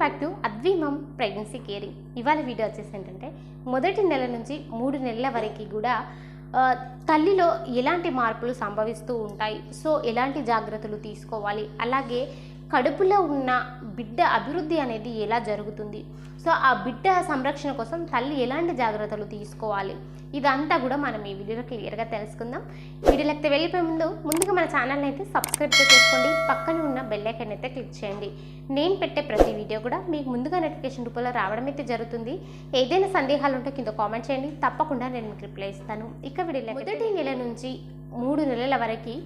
Back to అద్విమం pregnancy caring ఇవాళ video వచ్చేసి ఏంటంటే మొదటి నెల నుంచి మూడు నెలల వరకు కూడా తల్లిలో ఎలాంటి మార్పులు సంభవిస్తూ ఉంటాయి? సో ఎలాంటి జాగ్రత్తలు తీసుకోవాలి? అలాగే కడుపులో ఉన్న బిడ్డ అభివృద్ధి అనేది ఎలా జరుగుతుంది? సో ఆ బిడ్డ సంరక్షణ కోసం తల్లి ఎలాంటి జాగ్రత్తలు తీసుకోవాలి? ఇదంతా కూడా మనం ఈ వీడియోలో క్లియర్గా తెలుసుకుందాం. వీడియోలకి అయితే వెళ్ళిపోయే ముందు ముందుగా మన ఛానల్ని అయితే సబ్స్క్రైబ్ చేసుకోండి పక్కన ఉన్న బెల్ ఐకాన్ అయితే క్లిక్ చేయండి. నేను పెట్టే ప్రతి వీడియో కూడా మీకు ముందుగా నోటిఫికేషన్ రూపంలో రావడం అయితే జరుగుతుంది. ఏదైనా సందేహాలు ఉంటే కింద కామెంట్ చేయండి. తప్పకుండా నేను మీకు రిప్లై ఇస్తాను. ఇక వీడియోలో మొదటి నెల నుంచి మూడు నెలల వరకు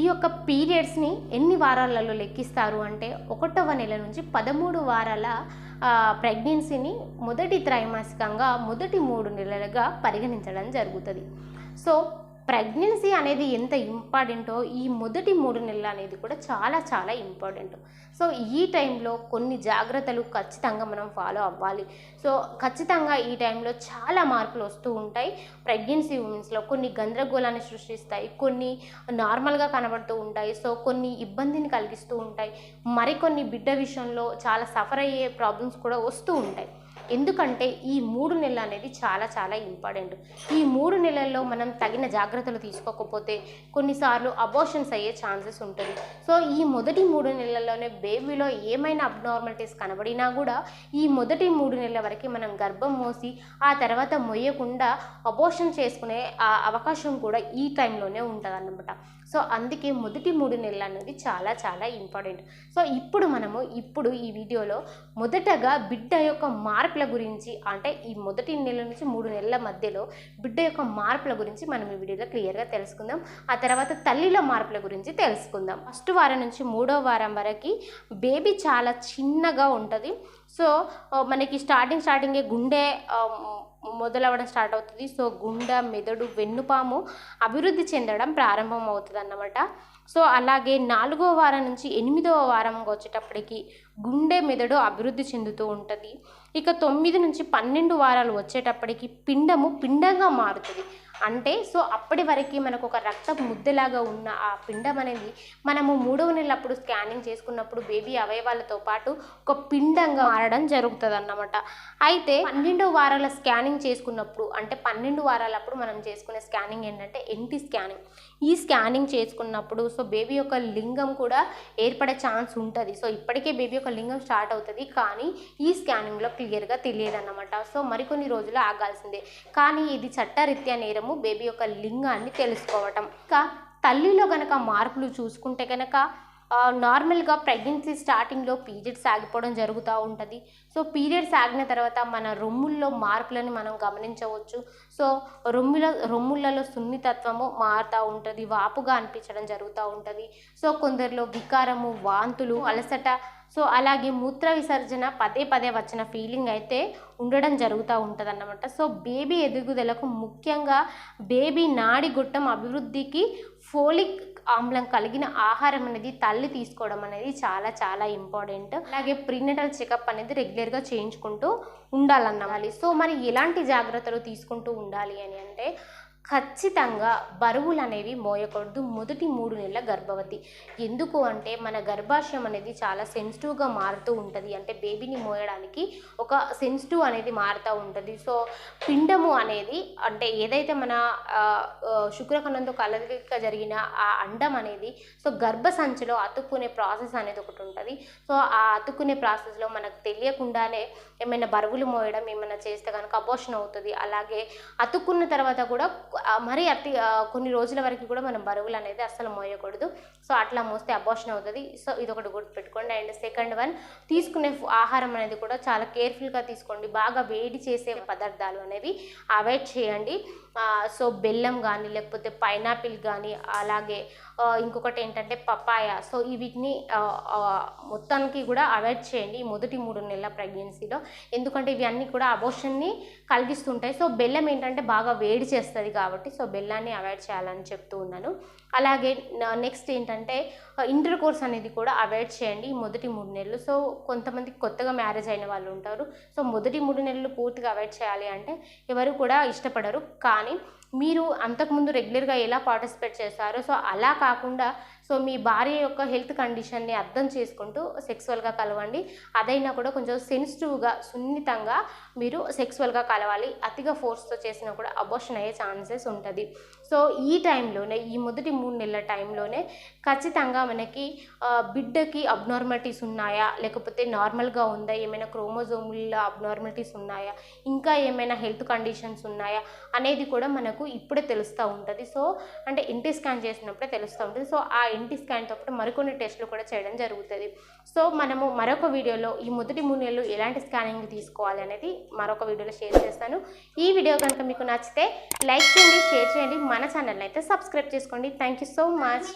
ఈ యొక్క పీరియడ్స్ని ఎన్ని వారాలలో లెక్కిస్తారు అంటే ఒకటవ నెల నుంచి పదమూడు వారాల ప్రెగ్నెన్సీని మొదటి త్రైమాసికంగా మొదటి మూడు నెలలుగా పరిగణించడం జరుగుతుంది. సో ప్రెగ్నెన్సీ అనేది ఎంత ఇంపార్టెంటో ఈ మొదటి మూడు నెలలు అనేది కూడా చాలా చాలా ఇంపార్టెంట్. సో ఈ టైంలో కొన్ని జాగ్రత్తలు ఖచ్చితంగా మనం ఫాలో అవ్వాలి. సో ఖచ్చితంగా ఈ టైంలో చాలా మార్పులు వస్తూ ఉంటాయి. ప్రెగ్నెన్సీ ఉమెన్స్లో కొన్ని గందరగోళాన్ని సృష్టిస్తాయి. కొన్ని నార్మల్గా కనబడుతూ ఉంటాయి. సో కొన్ని ఇబ్బందిని కలిగిస్తూ ఉంటాయి. మరికొన్ని బిడ్డ విషయంలో చాలా సఫర్ అయ్యే ప్రాబ్లమ్స్ కూడా వస్తూ ఉంటాయి. ఎందుకంటే ఈ మూడు నెలలు అనేది చాలా చాలా ఇంపార్టెంట్. ఈ మూడు నెలల్లో మనం తగిన జాగ్రత్తలు తీసుకోకపోతే కొన్నిసార్లు అబోషన్స్ అయ్యే ఛాన్సెస్ ఉంటుంది. సో ఈ మొదటి మూడు నెలల్లోనే బేబీలో ఏమైనా అబ్నార్మాలిటీస్ కనబడినా కూడా ఈ మొదటి మూడు నెలల వరకు మనం గర్భం మోసి ఆ తర్వాత మొయ్యకుండా అబోషన్ చేసుకునే ఆ అవకాశం కూడా ఈ టైంలోనే ఉంటుంది అన్నమాట సో అందుకే మొదటి మూడు నెలలు అనేది చాలా చాలా ఇంపార్టెంట్ సో ఇప్పుడు మనము ఇప్పుడు ఈ వీడియోలో మొదటగా బిడ్డ యొక్క మార్పుల గురించి అంటే ఈ మొదటి నెల నుంచి మూడు నెలల మధ్యలో బిడ్డ యొక్క మార్పుల గురించి మనం ఈ వీడియోలో క్లియర్గా తెలుసుకుందాం. ఆ తర్వాత తల్లిలో మార్పుల గురించి తెలుసుకుందాం. ఫస్ట్ వారం నుంచి మూడో వారం వరకు బేబీ చాలా చిన్నగా ఉంటుంది. సో మనకి స్టార్టింగ్ స్టార్టింగే గుండె మొదలవ్వడం స్టార్ట్ అవుతుంది. సో గుండె మెదడు వెన్నుపాము అభివృద్ధి చెందడం ప్రారంభం అవుతుంది అన్నమాట సో అలాగే నాలుగో వారం నుంచి ఎనిమిదవ వారం వచ్చేటప్పటికి గుండె మెదడు అభివృద్ధి చెందుతూ ఉంటుంది. ఇక తొమ్మిది నుంచి పన్నెండు వారాలు వచ్చేటప్పటికి పిండము పిండంగా మారుతుంది. అంటే సో అప్పటి వరకు మనకు ఒక రక్త ముద్దలాగా ఉన్న ఆ పిండం అనేది మనము మూడవ నెలప్పుడు స్కానింగ్ చేసుకున్నప్పుడు బేబీ అవయవాలతో పాటు ఒక పిండంగా మారడం జరుగుతుంది అన్నమాట అయితే పన్నెండు వారాల స్కానింగ్ చేసుకున్నప్పుడు అంటే పన్నెండు వారాలప్పుడు మనం చేసుకునే స్కానింగ్ ఏంటంటే ఎన్టీ స్కానింగ్. ఈ స్కానింగ్ చేసుకున్నప్పుడు సో బేబీ యొక్క లింగం కూడా ఏర్పడే ఛాన్స్ ఉంటుంది. సో ఇప్పటికే బేబీ యొక్క లింగం స్టార్ట్ అవుతుంది కానీ ఈ స్కానింగ్లో క్లియర్గా తెలియదు అన్నమాట సో మరికొన్ని రోజులు ఆగాల్సిందే. కానీ ఇది చట్టరీత్యా నేరము బేబీ యొక్క లింగాన్ని తెలుసుకోవటం. ఇంకా తల్లిలో కనుక మార్పులు చూసుకుంటే కనుక నార్మల్గా ప్రెగ్నెన్సీ స్టార్టింగ్లో పీరియడ్స్ ఆగిపోవడం జరుగుతూ ఉంటుంది. సో పీరియడ్స్ ఆగిన తర్వాత మన రొమ్ముల్లో మార్పులను మనం గమనించవచ్చు. సో రొమ్ముల రొమ్ములలో సున్నితత్వము మారుతూ ఉంటుంది వాపుగా అనిపించడం జరుగుతూ ఉంటుంది. సో కొందరిలో వికారము వాంతులు అలసట సో అలాగే మూత్ర విసర్జన పదే పదే వచ్చిన ఫీలింగ్ అయితే ఉండడం జరుగుతూ ఉంటుంది అన్నమాట సో బేబీ ఎదుగుదలకు ముఖ్యంగా బేబీ నాడి గుట్టం అభివృద్ధికి ఫోలిక్ ఆమ్లం కలిగిన ఆహారం అనేది తల్లి తీసుకోవడం అనేది చాలా చాలా ఇంపార్టెంట్. అలాగే ప్రీనటల్ చెకప్ అనేది రెగ్యులర్గా చేయించుకుంటూ ఉండాలన్నవాలి సో మరి ఎలాంటి జాగ్రత్తలు తీసుకుంటూ ఉండాలి అని అంటే ఖచ్చితంగా బరువులు అనేవి మోయకూడదు. మొదటి మూడు నెలల గర్భవతి. ఎందుకు అంటే మన గర్భాశయం అనేది చాలా సెన్సిటివ్గా మారుతూ ఉంటుంది. అంటే బేబీని మోయడానికి ఒక సెన్సిటివ్ అనేది మారుతూ ఉంటుంది. సో పిండము అనేది అంటే ఏదైతే మన శుక్రకణంతో కలయిక జరిగిన ఆ అండం అనేది సో గర్భ సంచిలో అతుక్కునే ప్రాసెస్ అనేది ఒకటి ఉంటుంది. సో ఆ అతుక్కునే ప్రాసెస్లో మనకు తెలియకుండానే ఏమైనా బరువులు మోయడం ఏమైనా చేస్తే కనుక అబోషన్ అవుతుంది. అలాగే అతుక్కున్న తర్వాత కూడా మరీ అతి కొన్ని రోజుల వరకు కూడా మనం బరువులు అనేది అస్సలు మోయకూడదు. సో అట్లా మోస్తే అబోషన్ అవుతుంది. సో ఇది ఒకటి గుర్తుపెట్టుకోండి. అండ్ సెకండ్ వన్ తీసుకునే ఆహారం అనేది కూడా చాలా కేర్ఫుల్గా తీసుకోండి. బాగా వేడి చేసే పదార్థాలు అనేవి అవాయిడ్ చేయండి. సో బెల్లం కానీ లేకపోతే పైనాపిల్ కానీ అలాగే ఇంకొకటి ఏంటంటే పపాయ. సో ఈ వీటిని మొత్తానికి కూడా అవాయిడ్ చేయండి ఈ మొదటి మూడు నెలల ప్రెగ్నెన్సీలో. ఎందుకంటే ఇవి అన్నీ కూడా అబోషన్ని కలిగిస్తుంటాయి. సో బెల్లం ఏంటంటే బాగా వేడి చేస్తుంది కాబట్టి సో బెల్లాన్ని అవాయిడ్ చేయాలని చెప్తూ ఉన్నాను. అలాగే నెక్స్ట్ ఏంటంటే ఇంటర్ కోర్స్ అనేది కూడా అవాయిడ్ చేయండి ఈ మొదటి మూడు నెలలు. సో కొంతమంది కొత్తగా మ్యారేజ్ అయిన వాళ్ళు ఉంటారు. సో మొదటి మూడు నెలలు పూర్తిగా అవాయిడ్ చేయాలి అంటే ఎవరు కూడా ఇష్టపడరు. కానీ మీరు అంతకుముందు రెగ్యులర్గా ఎలా పార్టిసిపేట్ చేస్తారో సో అలా కాకుండా సో మీ భార్య యొక్క హెల్త్ కండిషన్ని అర్థం చేసుకుంటూ సెక్సువల్గా కలవండి. అదైనా కూడా కొంచెం సెన్సిటివ్గా సున్నితంగా మీరు సెక్సువల్గా కలవాలి. అతిగా ఫోర్స్తో చేసినా కూడా అబోషన్ అయ్యే ఛాన్సెస్ ఉంటుంది. సో ఈ టైంలోనే ఈ మొదటి మూడు నెలల టైంలోనే ఖచ్చితంగా మనకి బిడ్డకి అబ్నార్మాలిటీస్ ఉన్నాయా? లేకపోతే నార్మల్గా ఉందా? ఏమైనా క్రోమోజోముల అబ్నార్మాలిటీస్ ఉన్నాయా? ఇంకా ఏమైనా హెల్త్ కండిషన్స్ ఉన్నాయా? అనేది కూడా మనకు ఇప్పుడే తెలుస్తూ ఉంటుంది. సో అంటే ఎన్టీ స్కాన్ చేసినప్పుడే తెలుస్తూ ఉంటుంది. సో ఆ ఎన్టీ స్కాన్తో పాటు మరికొన్ని టెస్ట్లు కూడా చేయడం జరుగుతుంది. సో మనము మరొక వీడియోలో ఈ మొదటి మూడు నెలలు ఎలాంటి స్కానింగ్ తీసుకోవాలి అనేది మరొక వీడియోలో షేర్ చేస్తాను. ఈ వీడియో కనుక మీకు నచ్చితే లైక్ చేయండి షేర్ చేయండి. మన ఛానల్ని అయితే సబ్స్క్రైబ్ చేసుకోండి. Thank you so much